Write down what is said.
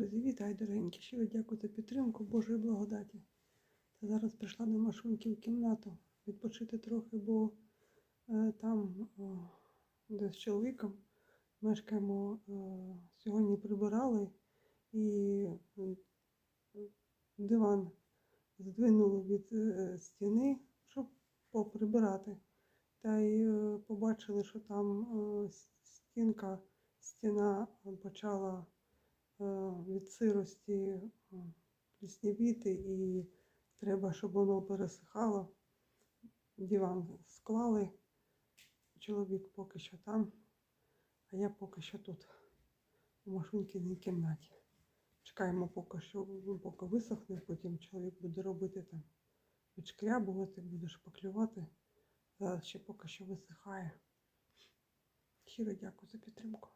Друзі, вітаю, дорогенькі. Щиро дякую за підтримку Божої благодаті. Та зараз прийшла до Машуньки в кімнату відпочити трохи, бо е, там, о, де з чоловіком мешкаємо, е, сьогодні прибирали і е, диван здвинули від е, стіни, щоб поприбирати. Та й е, побачили, що там е, стінка, стіна почала е, від сирості е, пліснявіти і треба, щоб воно пересихало. Диван склали. Чоловік поки що там, а я поки що тут, у Машунькиній кімнаті. Чекаємо поки що, ну, поки висохне, потім чоловік буде робити там, відшкрябувати, буде шпаклювати. Зараз ще поки що висихає. Щиро дякую за підтримку.